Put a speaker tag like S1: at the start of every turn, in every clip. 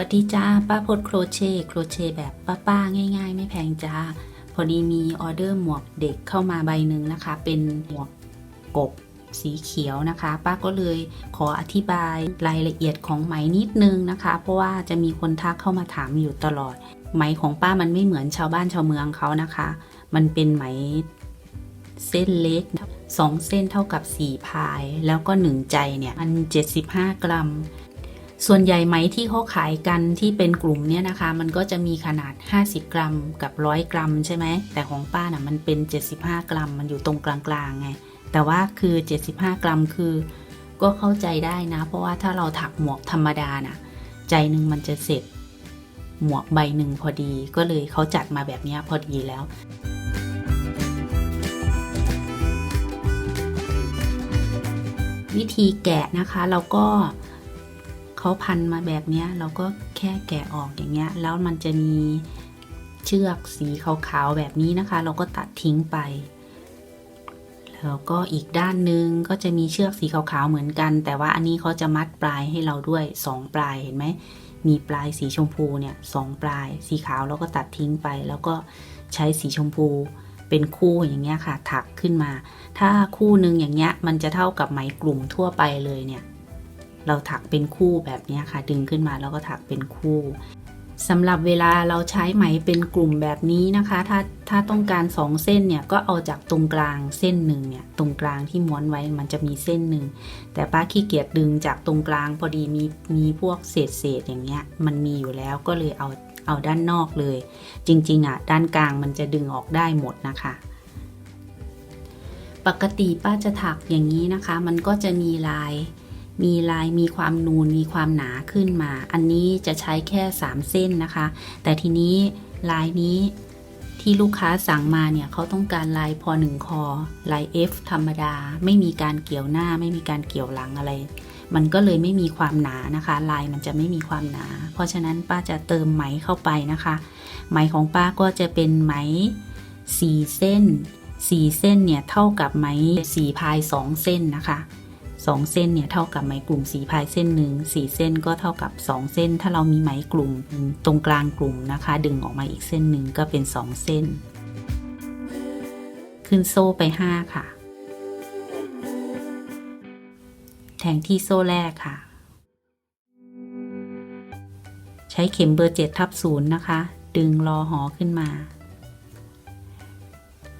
S1: สวัสดีจ้าป้าพดโครเชต์โครเชต์แบบป้าๆง่าย ๆ ไม่แพงจ้า พอดีมีออเดอร์หมวกเด็กเข้ามาใบหนึ่งนะคะ เป็นหมวกกบสีเขียวนะคะ ป้าก็เลยขออธิบายรายละเอียดของไหมนิดนึงนะคะ เพราะว่าจะมีคนทักเข้ามาถามอยู่ตลอด ไหมของป้ามันไม่เหมือนชาวบ้านชาวเมืองเขานะคะ มันเป็นไหมเส้นเล็กสองเส้นเท่ากับสี่พาย แล้วก็หนึ่งใจเนี่ยมัน75 กรัม ส่วนใหญ่ไหมที่เขาขายกันที่เป็นกลุ่มเนี่ยนะคะ มันก็จะมีขนาด 50 กรัมกับ 100 กรัมใช่ไหม แต่ของป้าน่ะมันเป็น 75 กรัม มันอยู่ตรงกลางๆไง แต่ว่าคือ 75 กรัมคือ ก็เข้าใจได้นะ เพราะว่าถ้าเราถักหมวกธรรมดาน่ะ ใจหนึ่งมันจะเสร็จ หมวกใบหนึ่งพอดี ก็เลยเขาจัดมาแบบนี้พอดีแล้ววิธีแกะนะคะ เราก็ เขาพันมาแบบนี้เราก็แค่แกะออกอย่างเงี้ย แล้วมันจะมีเชือกสีขาวๆแบบนี้นะคะ เราก็ตัดทิ้งไป แล้วก็อีกด้านนึงก็จะมีเชือกสีขาวๆเหมือนกัน แต่ว่าอันนี้เขาจะมัดปลายให้เราด้วยสองปลายเห็นไหมมีปลายสีชมพูเนี่ยสองปลาย สีขาวเราก็ตัดทิ้งไป แล้วก็ใช้สีชมพูเป็นคู่อย่างเงี้ยค่ะ ถักขึ้นมา ถ้าคู่หนึ่งอย่างเงี้ยมันจะเท่ากับไหมกลุ่มทั่วไปเลยเนี่ย เราถักเป็นคู่แบบนี้ค่ะ ดึงขึ้นมาแล้วก็ถักเป็นคู่สำหรับเวลาเราใช้ไหมเป็นกลุ่มแบบนี้นะคะ ถ้าถ้าต้องการสองเส้นเนี่ยก็เอาจากตรงกลางเส้นหนึ่งเนี่ยตรงกลางที่ม้วนไว้มันจะมีเส้นหนึ่งแต่ป้าขี้เกียจดึงจากตรงกลางพอดีมีมีพวกเศษเศษอย่างเงี้ยมันมีอยู่แล้วก็เลยเอาเอาด้านนอกเลย จริงๆอะด้านกลางมันจะดึงออกได้หมดนะคะ ปกติป้าจะถักอย่างนี้นะคะ มันก็จะมีลาย มีลายมีความนูนมีความหนาขึ้นมา อันนี้จะใช้แค่ 3 เส้นนะคะ แต่ทีนี้ลายนี้ที่ลูกค้าสั่งมาเนี่ยเขาต้องการลายพอหนึ่งคอลาย F ธรรมดา ไม่มีการเกี่ยวหน้า ไม่มีการเกี่ยวหลังอะไร มันก็เลยไม่มีความหนานะคะ ลายมันจะไม่มีความหนา เพราะฉะนั้นป้าจะเติมไหมเข้าไปนะคะ ไหมของป้าก็จะเป็นไหม4เส้น4เส้นเนี่ยเท่ากับไหม4พาย2เส้นนะคะ สองเส้นเนี่ยเท่ากับไหมกลุ่มสีพายเส้นหนึ่งสี่เส้นก็เท่ากับ 2 เส้น ถ้าเรามีไหมกลุ่มตรงกลางกลุ่มนะคะ ดึงออกมาอีกเส้นหนึ่งก็เป็น 2 เส้น ขึ้นโซ่ไป 5 ค่ะ แทงที่โซ่แรกค่ะ ใช้เข็มเบอร์7ทับ0นะคะ ดึงรอหอขึ้นมา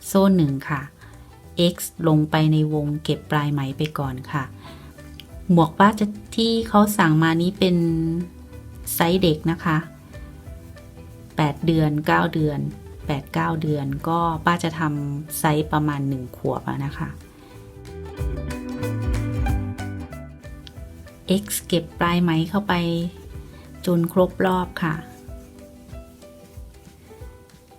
S1: โซ่หนึ่งค่ะ x ลงไปในวงเก็บปลายไหมไปก่อนค่ะ หมวกป้าจะที่เขาสั่งมานี้เป็นไซส์เด็กนะคะ 8 เดือน 9 เดือน 8 9 เดือน ก็ป้าจะทำไซส์ประมาณ 1 ขวบนะคะ x เก็บปลายไหมเข้าไปจนครบรอบค่ะ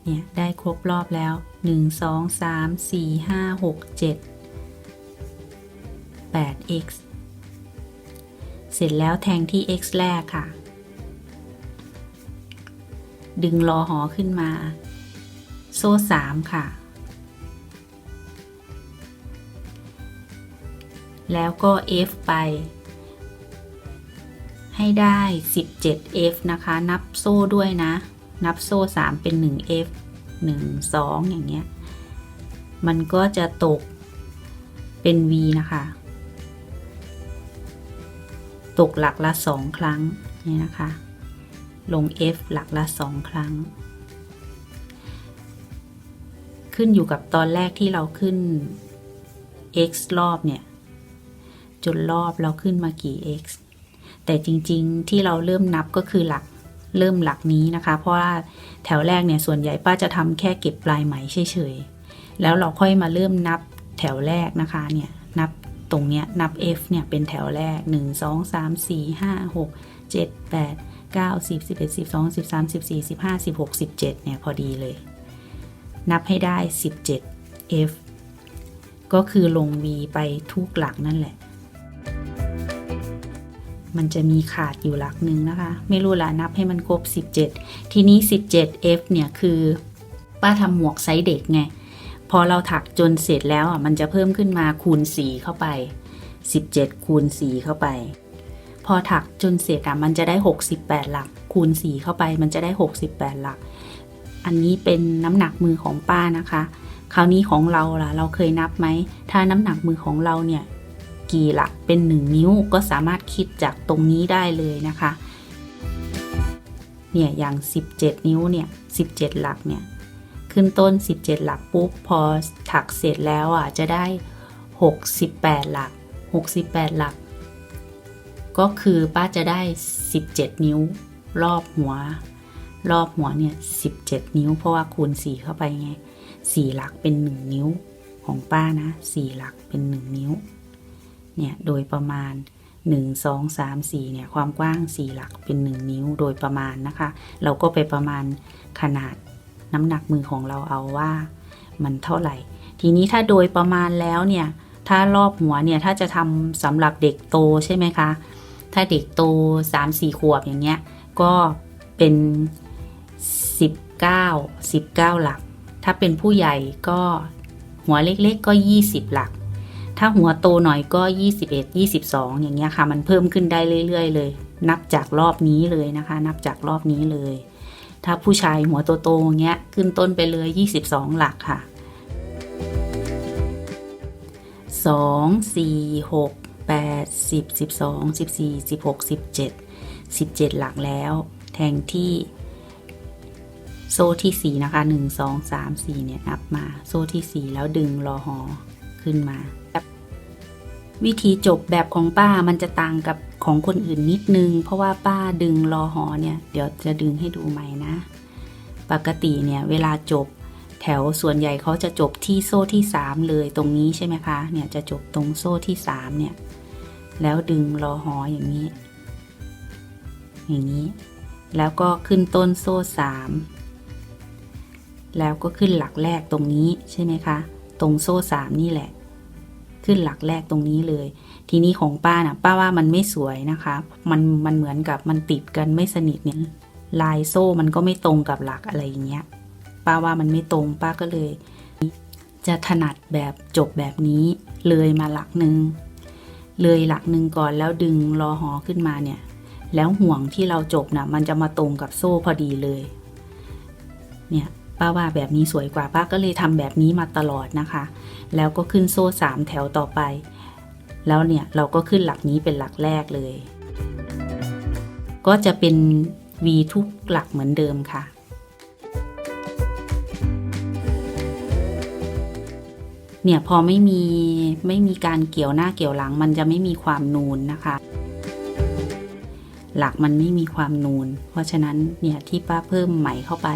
S1: เนี่ย ได้ครบรอบแล้ว 1 2 3 4 5 6 7 8x เสร็จแล้วแทงที่ x แรกค่ะ ดึงรอหอขึ้นมา โซ่ 3 ค่ะ แล้วก็ f ไป ให้ได้ 17f นะคะ นับโซ่ด้วยนะ นับโซ่ 3 เป็น 1f 1 2 อย่างเงี้ย มันก็จะตกเป็น v นะคะ ตกหลักละ2ครั้งนี่นะคะ ลง f หลักละ2ครั้ง ขึ้นอยู่กับตอนแรกที่เราขึ้น x รอบเนี่ย จนรอบเราขึ้นมากี่ x แต่จริงๆที่เราเริ่มนับก็คือหลักเริ่มหลักนี้นะคะ เพราะว่าแถวแรกเนี่ยส่วนใหญ่ป้าจะทำแค่เก็บปลายไหมเฉยๆแล้วเราค่อยมาเริ่มนับแถวแรกนะคะเนี่ย ตรงเนี้ยนับ F เนี่ยเป็นแถวแรก 1 2 3 4 5 6 7 8 9 10 11 12 13 14 15 16 17เนี่ยพอดีเลย นับให้ได้ 17 F ก็คือลง V ไปทุกหลักนั่นแหละ มันจะมีขาดอยู่หลักหนึ่งนะคะ ไม่รู้ละนับให้มันครบ 17 ทีนี้ 17F เนี่ยคือ ป้าทำหมวกไซส์เด็กไง พอเราถักจนเสร็จแล้วอะมันจะเพิ่มขึ้นมาคูณ 4 เข้าไป 17 คูณ 4 เข้าไป พอถักจนเสร็จอะมันจะได้ 68 หลัก คูณ 4 เข้าไป มันจะได้ 68 หลัก อันนี้เป็นน้ำหนักมือของป้านะคะ คราวนี้ของเราล่ะ เราเคยนับไหม ถ้าน้ำหนักมือของเราเนี่ยกี่หลักเป็น 1 นิ้วก็สามารถคิดจากตรงนี้ได้เลยนะคะ เนี่ยอย่าง 17 นิ้วเนี่ย 17 หลักเนี่ย ขึ้นต้น 17 หลักปุ๊บ พอถักเสร็จแล้วอะจะได้ 68 หลัก 68 หลัก ก็คือป้าจะได้ 17 นิ้ว รอบหัว รอบหัวเนี่ย 17 นิ้ว เพราะว่าคูณ 4 เข้าไปไง 4 หลักเป็น 1 นิ้วของป้านะ 4 หลักเป็น 1 นิ้ว เนี่ย โดยประมาณ1 2 3 4เนี่ยความกว้าง 4 หลักเป็น 1 นิ้วโดยประมาณนะคะ เราก็ไปประมาณขนาด น้ำหนักมือของเราเอาว่ามันเท่าไหร่ ทีนี้ถ้าโดยประมาณแล้วเนี่ย ถ้ารอบหัวเนี่ยถ้าจะทำสำหรับเด็กโตใช่ไหมคะ ถ้าเด็กโต 3-4 ขวบอย่างเงี้ย ก็เป็น 19 19 หลัก ถ้าเป็นผู้ใหญ่ก็หัวเล็กๆก็ 20 หลัก ถ้าหัวโตหน่อยก็ 21 22 อย่างเงี้ยค่ะ มันเพิ่มขึ้นได้เรื่อย ๆ เลย นับจากรอบนี้เลยนะคะ นับจากรอบนี้เลย ถ้าผู้ชายหัวโตๆอย่างเงี้ยขึ้นต้นไปเลย 22 หลักค่ะ 2 4 6 8 10 12 14 16 17 17 หลักแล้ว แทงที่โซ่ที่ 4 นะคะ 1 2 3 4 เนี่ย นับมา โซ่ที่ 4 แล้วดึงรอหอขึ้นมา วิธีจบแบบของป้ามันจะต่างกับของคนอื่นนิดนึง เพราะว่าป้าดึงรอหอเนี่ย เดี๋ยวจะดึงให้ดูใหม่นะ ปกติเนี่ยเวลาจบแถวส่วนใหญ่เขาจะจบที่โซ่ที่ 3 เลยตรงนี้ใช่ไหมคะ เนี่ยจะจบตรงโซ่ที่ 3 เนี่ย แล้วดึงรอหออย่างนี้ อย่างนี้ แล้วก็ขึ้นต้นโซ่ 3 แล้วก็ขึ้นหลักแรกตรงนี้ใช่ไหมคะ ตรงโซ่ 3 นี่แหละ ขึ้นหลักแรกตรงนี้เลย ทีนี้ของป้านะ่ะป้าว่ามันไม่สวยนะคะ มันมันเหมือนกับมันติดกันไม่สนิทเนี่ยลายโซ่มันก็ไม่ตรงกับหลักอะไรอย่างเงี้ย ป้าว่ามันไม่ตรงป้าก็เลย จะถนัดแบบจบแบบนี้เลยมาหลักหนึ่งเลยหลักหนึ่งก่อนแล้วดึงรอหอขึ้นมาเนี่ย แล้วห่วงที่เราจบนะ่ะมันจะมาตรงกับโซ่พอดีเลย เนี่ย ป้าว่าแบบนี้สวยกว่าป้าก็เลยทำแบบนี้มาตลอดนะคะ แล้วก็ขึ้นโซ่สามแถวต่อไป แล้วเนี่ยเราก็ขึ้นหลักนี้เป็นหลักแรกเลย ก็จะเป็น V ทุกหลักเหมือนเดิมค่ะ เนี่ยพอไม่มีไม่มีการเกี่ยวหน้าเกี่ยวหลัง มันจะไม่มีความนูนนะคะหลักมันไม่มีความนูน เพราะฉะนั้นเนี่ยที่ป้าเพิ่มไหมเข้าไป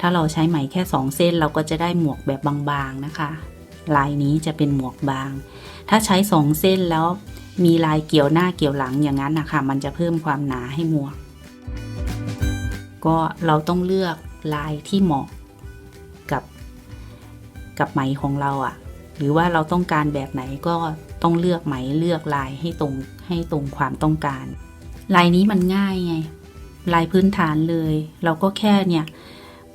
S1: ถ้าเราใช้ไหมแค่สองเส้นเราก็จะได้หมวกแบบบางๆนะคะ ลายนี้จะเป็นหมวกบาง ถ้าใช้สองเส้นแล้วมีลายเกี่ยวหน้าเกี่ยวหลังอย่างนั้นนะคะมันจะเพิ่มความหนาให้หมวก ก็เราต้องเลือกลายที่เหมาะกับกับไหมของเราอะ่ะ หรือว่าเราต้องการแบบไหนก็ต้องเลือกไหมเลือกลายให้ตรงให้ตรงความต้องการ ลายนี้มันง่ายไง ลายพื้นฐานเลย เราก็แค่เนี่ย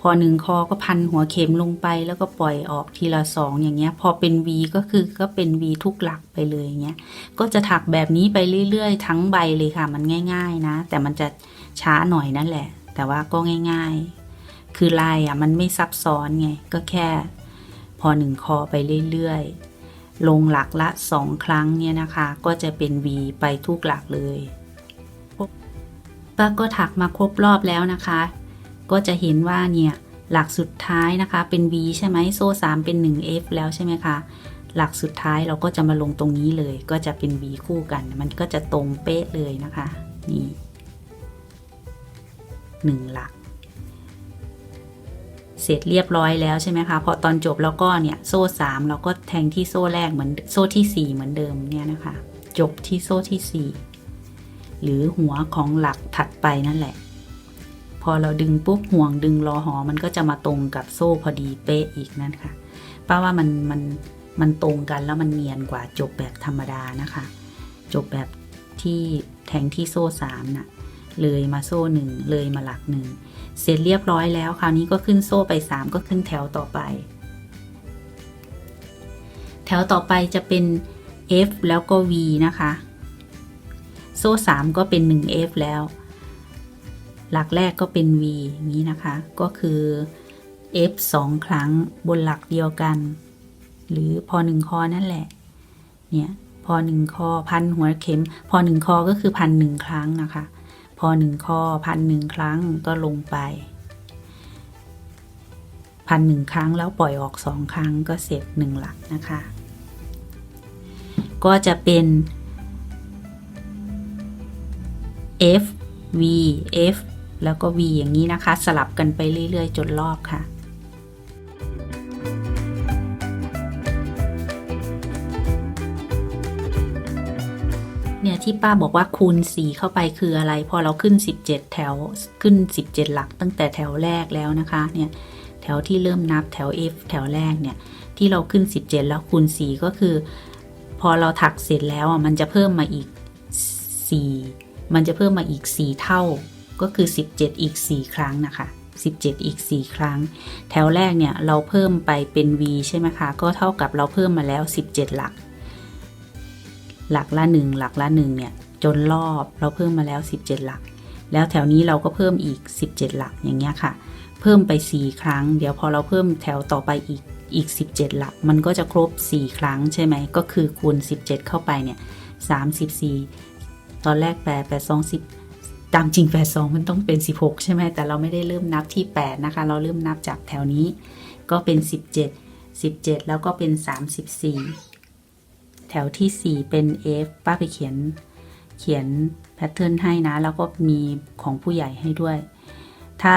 S1: พอหนึ่งคอก็พันหัวเข็มลงไปแล้วก็ปล่อยออกทีละสองอย่างเงี้ย พอเป็น V ก็คือก็เป็น V ทุกหลักไปเลยอย่างเงี้ยก็จะถักแบบนี้ไปเรื่อยๆ ทั้งใบเลยค่ะ มันง่าย ๆ นะ แต่มันจะช้าหน่อยนั่นแหละ แต่ว่าก็ง่าย ๆ คือลายอะมันไม่ซับซ้อนไงก็แค่ พอหนึ่งคอไปเรื่อยๆลงหลักละสองครั้งเนี่ยนะคะ ก็จะเป็น V ไปทุกหลักเลยป้าก็ถักมาครบรอบแล้วนะคะ ก็จะเห็นว่าเนี่ยหลักสุดท้ายนะคะเป็น V ใช่ไหมโซ่ 3 เป็น 1F แล้วใช่ไหมคะหลักสุดท้ายเราก็จะมาลงตรงนี้เลย ก็จะเป็น V คู่กัน มันก็จะตรงเป๊ะเลยนะคะนี่หนึ่งหลัก เสร็จเรียบร้อยแล้วใช่ไหมคะพอตอนจบแล้วก็เนี่ยโซ่ 3 เราก็แทงที่โซ่แรกเหมือนโซ่ที่ 4 เหมือนเดิมเนี่ยนะคะ จบที่โซ่ที่ 4 หรือหัวของหลักถัดไปนั่นแหละ พอเราดึงปุ๊บห่วงดึงรอหอมันก็จะมาตรงกับโซ่พอดีเป๊ะอีกนั่นค่ะป้าว่ามันมันมันตรงกันแล้วมันเนียนกว่าจบแบบธรรมดานะคะ จบแบบที่แทงที่โซ่สามน่ะเลยมาโซ่หนึ่งเลยมาหลักหนึ่งเสร็จเรียบร้อยแล้ว คราวนี้ก็ขึ้นโซ่ไปสามก็ขึ้นแถวต่อไป แถวต่อไปจะเป็น F แล้วก็ V นะคะ โซ่สามก็เป็น 1F แล้ว หลักแรกก็เป็น V นี้นะคะ ก็คือ F 2 ครั้งบนหลักเดียวกัน หรือพอหนึ่งคอนั่นแหละ เนี่ยพอหนึ่งคอพันหัวเข็ม พอหนึ่งคอก็คือพันหนึ่งครั้งนะคะ พอหนึ่งคอพันหนึ่งครั้งก็ลงไป พันหนึ่งครั้งแล้วปล่อยออกสองครั้งก็เสร็จหนึ่งหลักนะคะ ก็จะเป็น F V F แล้วก็ V อย่างนี้นะคะ สลับกันไปเรื่อย ๆ จนรอบค่ะ เนี่ยที่ป้าบอกว่าคูณ 4 เข้าไปคืออะไร พอเราขึ้น 17 แถวขึ้น 17 หลักตั้งแต่แถวแรกแล้วนะคะเนี่ยแถวที่เริ่มนับแถว F แถวแรกเนี่ยที่เราขึ้น 17 แล้วคูณ 4 ก็คือ พอเราถักเสร็จแล้วอะมันจะเพิ่มมาอีก 4 มันจะเพิ่มมาอีก 4 เท่า ก็คือ 17 อีก 4 ครั้งนะคะ 17 อีก 4 ครั้ง แถวแรกเนี่ยเราเพิ่มไปเป็น V ใช่ไหมคะ ก็เท่ากับเราเพิ่มมาแล้ว 17 หลัก หลักละ 1 หลักละ1เนี่ยจนรอบเราเพิ่มมาแล้ว 17 หลัก แล้วแถวนี้เราก็เพิ่มอีก 17 หลักอย่างเงี้ยค่ะ เพิ่มไป 4 ครั้ง เดี๋ยวพอเราเพิ่มแถวต่อไปอีกอีก 17 หลัก มันก็จะครบ 4 ครั้งใช่ไหม ก็คือคูณ 17 เข้าไปเนี่ย 34 ตอนแรก8 8 2 10 ตามจริง8 2มันต้องเป็น16ใช่ไหมแต่เราไม่ได้เริ่มนับที่8นะคะ เราเริ่มนับจากแถวนี้ ก็เป็น17 17แล้วก็เป็น34แถวที่4เป็น F ป้าไปเขียนเขียนแพทเทิร์นให้นะ แล้วก็มีของผู้ใหญ่ให้ด้วย ถ้า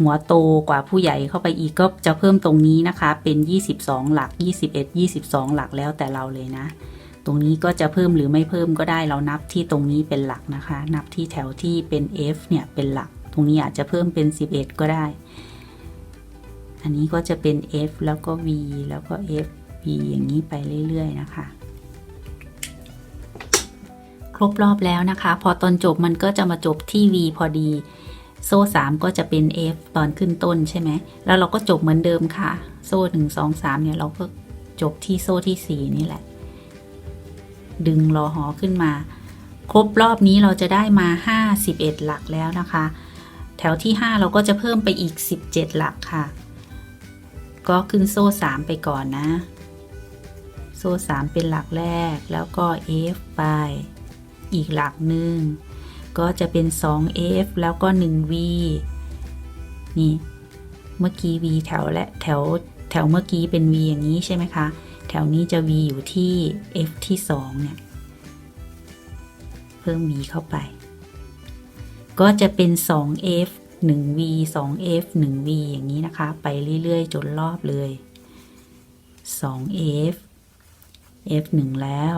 S1: หัวโตกว่าผู้ใหญ่เข้าไปอีกก็จะเพิ่มตรงนี้นะคะ เป็น 22 หลัก 21 22 หลักแล้วแต่เราเลยนะ ตรงนี้ก็จะเพิ่มหรือไม่เพิ่มก็ได้เรานับที่ตรงนี้เป็นหลักนะคะ นับที่แถวที่เป็น F เนี่ยเป็นหลัก ตรงนี้อาจจะเพิ่มเป็น 11 ก็ได้ อันนี้ก็จะเป็น F แล้วก็ V แล้วก็ F V อย่างนี้ไปเรื่อย ๆ นะคะ ครบรอบแล้วนะคะ พอตอนจบมันก็จะมาจบที่ V พอดี โซ่ 3 ก็จะเป็น F ตอนขึ้นต้นใช่ไหมแล้วเราก็จบเหมือนเดิมค่ะ โซ่ 1 2 3เนี่ยเราก็จบที่โซ่ที่ 4 นี่แหละ ดึงรอหอขึ้นมา ครบรอบนี้เราจะได้มา 51 หลักแล้วนะคะ แถวที่ 5 เราก็จะเพิ่มไปอีก 17 หลักค่ะ ก็ขึ้นโซ่ 3 ไปก่อนนะ โซ่ 3 เป็นหลักแรกแล้วก็ F ไปอีกหลักหนึ่งก็จะเป็น 2f แล้วก็ 1v นี่ เมื่อกี้ v แถวและแถวแถวเมื่อกี้เป็น v อย่างนี้ใช่ไหมคะ แถวนี้จะ v อยู่ที่ f ที่ 2 เนี่ย เพิ่ม v เข้าไป ก็จะเป็น 2f 1v 2f 1v อย่างนี้นะคะ ไปเรื่อย ๆ จนรอบเลย 2f f 1แล้ว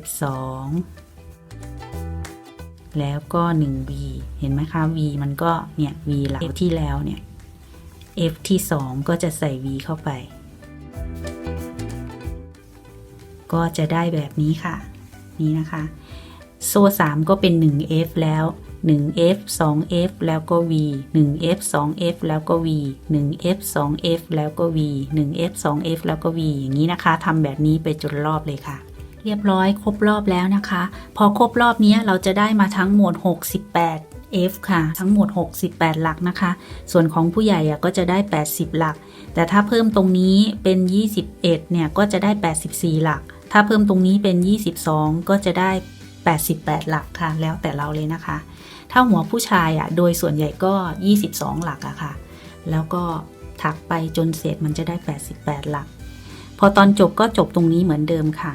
S1: f 2แล้วก็ 1v เห็นไหมคะ v มันก็เนี่ย v หลักที่แล้วเนี่ย f ที่ 2 ก็จะใส่ v เข้าไป ก็จะได้แบบนี้ค่ะ นี่นะคะ โซ่ 3 ก็เป็น 1f แล้ว 1f 2f แล้วก็ v 1f 2f แล้วก็ v 1f 2f แล้วก็ v 1f 2f แล้วก็ v อย่างนี้นะคะทำแบบนี้ไปจนรอบเลยค่ะ เรียบร้อยครบรอบแล้วนะคะ พอครบรอบนี้เราจะได้มาทั้งหมด 68 F ค่ะ ทั้งหมด 68 หลักนะคะ ส่วนของผู้ใหญ่ก็จะได้ 80 หลัก แต่ถ้าเพิ่มตรงนี้เป็น 21 เนี่ย ก็จะได้ 84 หลัก ถ้าเพิ่มตรงนี้เป็น 22 ก็จะได้ 88 หลักค่ะ แล้วแต่เราเลยนะคะ ถ้าหัวผู้ชายอะโดยส่วนใหญ่ก็ 22 หลักอะค่ะ แล้วก็ถักไปจนเสร็จมันจะได้ 88 หลัก พอตอนจบก็จบตรงนี้เหมือนเดิมค่ะ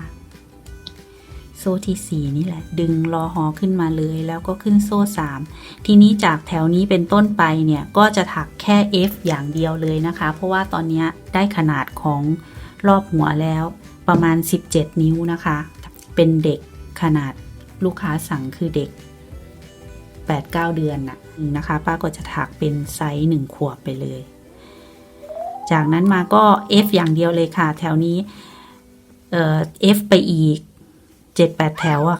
S1: โซ่ที่ 4 นี่แหละ ดึงรอหอขึ้นมาเลยแล้วก็ขึ้นโซ่ 3 ทีนี้จากแถวนี้เป็นต้นไปเนี่ย ก็จะถักแค่ F อย่างเดียวเลยนะคะ เพราะว่าตอนนี้ได้ขนาดของรอบหัวแล้ว ประมาณ 17 นิ้วนะคะ เป็นเด็กขนาดลูกค้าสั่งคือเด็ก 8-9 เดือนน่ะนะคะ ป้าก็จะถักเป็นไซส์ 1 ขวบไปเลย จากนั้นมาก็ F อย่างเดียวเลยค่ะ แถวนี้ เอ่อ F ไปอีก 7-8 แถวอะ